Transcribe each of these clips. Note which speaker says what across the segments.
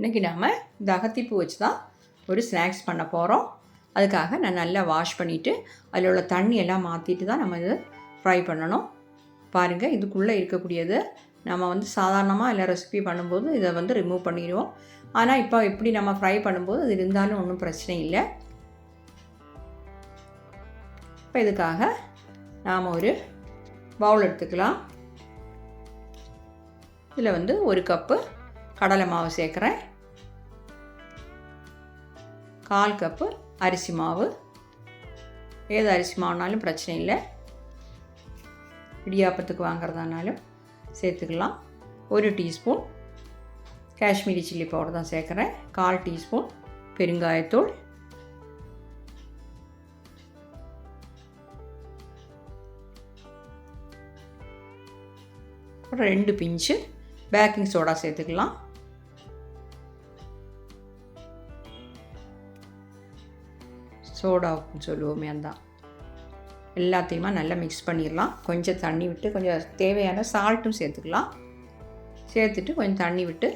Speaker 1: இன்றைக்கி நாம் இந்த அகத்திப்பூ வச்சு தான் ஒரு ஸ்நாக்ஸ் பண்ண போகிறோம் அதுக்காக நான் நல்லா வாஷ் பண்ணிவிட்டு அதில் உள்ள தண்ணி எல்லாம் மாற்றிட்டு தான் நம்ம இது ஃப்ரை பண்ணணும். பாருங்கள் இதுக்குள்ளே இருக்கக்கூடியது. நம்ம வந்து சாதாரணமாக எல்லா ரெசிபி பண்ணும்போது இதை வந்து ரிமூவ் பண்ணிடுவோம். ஆனால் இப்போ எப்படி நம்ம ஃப்ரை பண்ணும்போது அது இருந்தாலும் ஒன்றும் பிரச்சனை இல்லை. இப்போ இதுக்காக நாம் ஒரு பவுல் எடுத்துக்கலாம். இதில் வந்து ஒரு கப்பு கடலை மாவு சேர்க்குறேன். கால் கப்பு அரிசி மாவு. ஏது அரிசி மாவுனாலும் பிரச்சனை இல்லை. இடியாப்பத்துக்கு வாங்குறதானாலும் சேர்த்துக்கலாம். ஒரு டீஸ்பூன் காஷ்மீரி சில்லி பவுடர் தான் சேர்க்குறேன். கால் டீஸ்பூன் பெருங்காயத்தூள். ரெண்டு பிஞ்சு பேக்கிங் சோடா சேர்த்துக்கலாம். சோடா உப்புன்னு சொல்லுவோமே அதுதான் எல்லாத்தையுமா நல்லா மிக்ஸ் பண்ணிடலாம். கொஞ்சம் தண்ணி விட்டு கொஞ்சம் தேவையான சால்ட்டும் சேர்த்துக்கலாம். சேர்த்துட்டு கொஞ்சம் தண்ணி விட்டு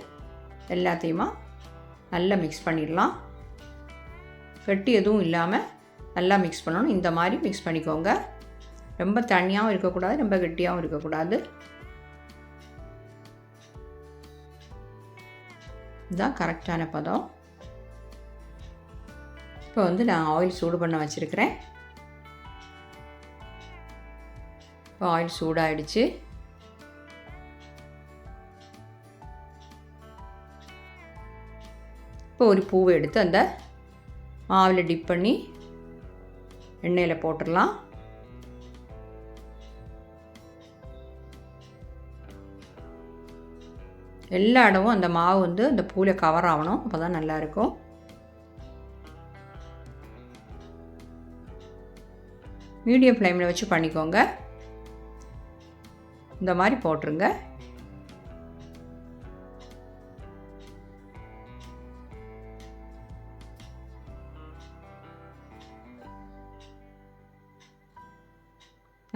Speaker 1: எல்லாத்தையுமா நல்லா மிக்ஸ் பண்ணிடலாம். வெட்டி எதுவும் இல்லாமல் நல்லா மிக்ஸ் பண்ணணும். இந்த மாதிரி மிக்ஸ் பண்ணிக்கோங்க. ரொம்ப தண்ணியாகவும் இருக்கக்கூடாது ரொம்ப கெட்டியாகவும் இருக்கக்கூடாது. இதுதான் கரெக்டான பதம். இப்போ வந்து நான் ஆயில் சூடு பண்ண வச்சுருக்கிறேன். இப்போ ஆயில் சூடாகிடுச்சு இப்போ ஒரு பூவை எடுத்து அந்த மாவில் டிப் பண்ணி எண்ணெயில் போட்டுடலாம் எல்லா இடமும் அந்த மாவு வந்து அந்த பூவில் கவர் ஆகணும். அப்போ தான் நல்லாயிருக்கும் மீடியம் ஃப்ளேமில் வச்சு பண்ணிக்கோங்க. இந்த மாதிரி போட்டுருங்க.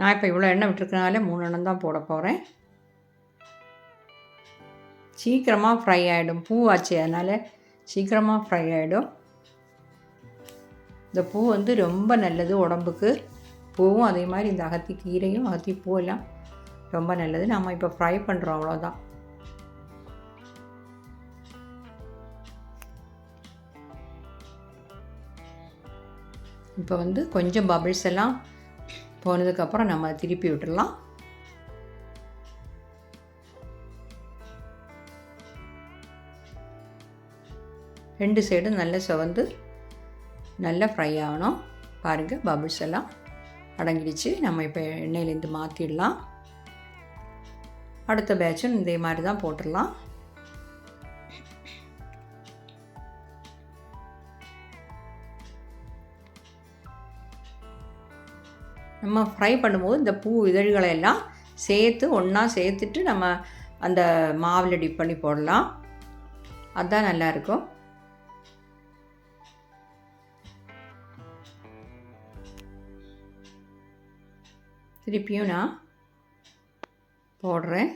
Speaker 1: நான் இப்போ இவ்வளோ எண்ணெய் விட்டுருக்கனால மூணு எண்ணம் தான் போட போகிறேன். சீக்கிரமாக ஃப்ரை ஆகிடும் பூ ஆச்சு அதனால் சீக்கிரமாக ஃப்ரை ஆகிடும் இந்த பூ வந்து ரொம்ப நல்லது உடம்புக்கு. பூவும் அதே மாதிரி இந்த அகத்தி கீரையும் அகத்தி பூவெல்லாம் ரொம்ப நல்லது. நம்ம இப்போ ஃப்ரை பண்ணுறோம் அவ்வளோதான் இப்போ வந்து கொஞ்சம் பபிள்ஸ் எல்லாம் போனதுக்கப்புறம் நம்ம திருப்பி விட்டுடலாம் ரெண்டு சைடும் நல்லா செவந்து நல்லா ஃப்ரை ஆகணும். பாருங்கள் பபிள்ஸ் எல்லாம். அடங்கிடுச்சு. நம்ம இப்போ எண்ணெயிலேருந்து மாற்றிடலாம் அடுத்த பேட்சும் இதே மாதிரி தான் போட்டுடலாம். நம்ம ஃப்ரை பண்ணும்போது இந்த பூ இதழ்களை எல்லாம் சேர்த்து ஒன்றா சேர்த்துட்டு நம்ம அந்த மாவில் டிப் பண்ணி போடலாம். அதுதான் நல்லாயிருக்கும் திருப்பியும் நான் போடுறேன்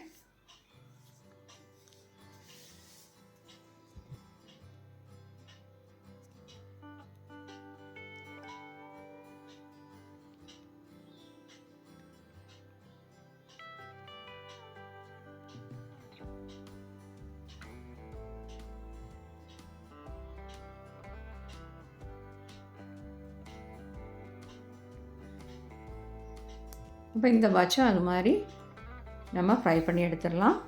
Speaker 1: இப்போ இந்த பட்சம் அது மாதிரி நம்ம ஃப்ரை பண்ணி எடுத்துடலாம்.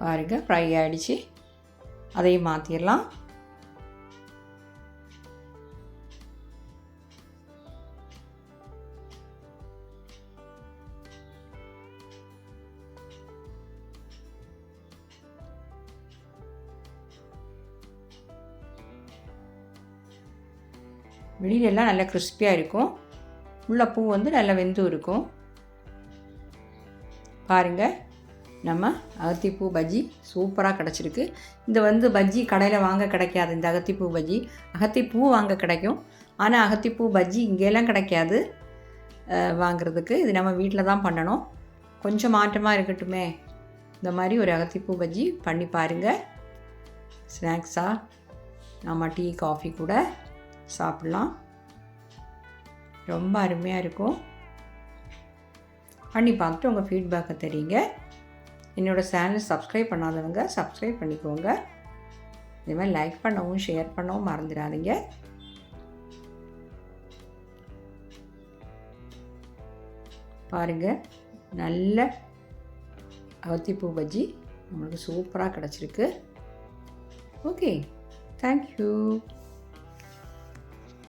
Speaker 1: பாருங்க ஃப்ரை ஆகிடுச்சு அதையும் மாற்றிடலாம் வெளியிலெல்லாம் நல்லா கிறிஸ்பியாக இருக்கும். உள்ள பூ வந்து நல்லா வெந்தும் இருக்கும். பாருங்கள் நம்ம அகத்திப்பூ பஜ்ஜி சூப்பராக கிடச்சிருக்கு. இந்த வந்து பஜ்ஜி கடையில் வாங்க கிடைக்காது. இந்த அகத்திப்பூ பஜ்ஜி அகத்திப்பூ வாங்க கிடைக்கும். ஆனால் அகத்திப்பூ பஜ்ஜி இங்கேலாம் கிடைக்காது. வாங்கிறதுக்கு வாங்குறதுக்கு. இது நம்ம வீட்டில் தான் பண்ணணும். கொஞ்சம் மாற்றமாக இருக்கட்டுமே. இந்த மாதிரி ஒரு அகத்திப்பூ பஜ்ஜி பண்ணி பாருங்கள் ஸ்நாக்ஸாக நம்ம டீ காஃபி கூட. சாப்பிட்லாம். ரொம்ப அருமையாக இருக்கும். பண்ணி பார்த்துட்டு உங்கள் ஃபீட்பேக்கை தெரியுங்க. என்னோடய சேனல் சப்ஸ்கிரைப் பண்ணாதவங்க சப்ஸ்கிரைப் பண்ணிக்கோங்க. இதே மாதிரி லைக் பண்ணவும் ஷேர் பண்ணவும் மறந்துடாதீங்க. பாருங்கள் நல்ல அவத்திப்பூ பஜ்ஜி நம்மளுக்கு சூப்பராக கிடச்சிருக்கு. Okay thank you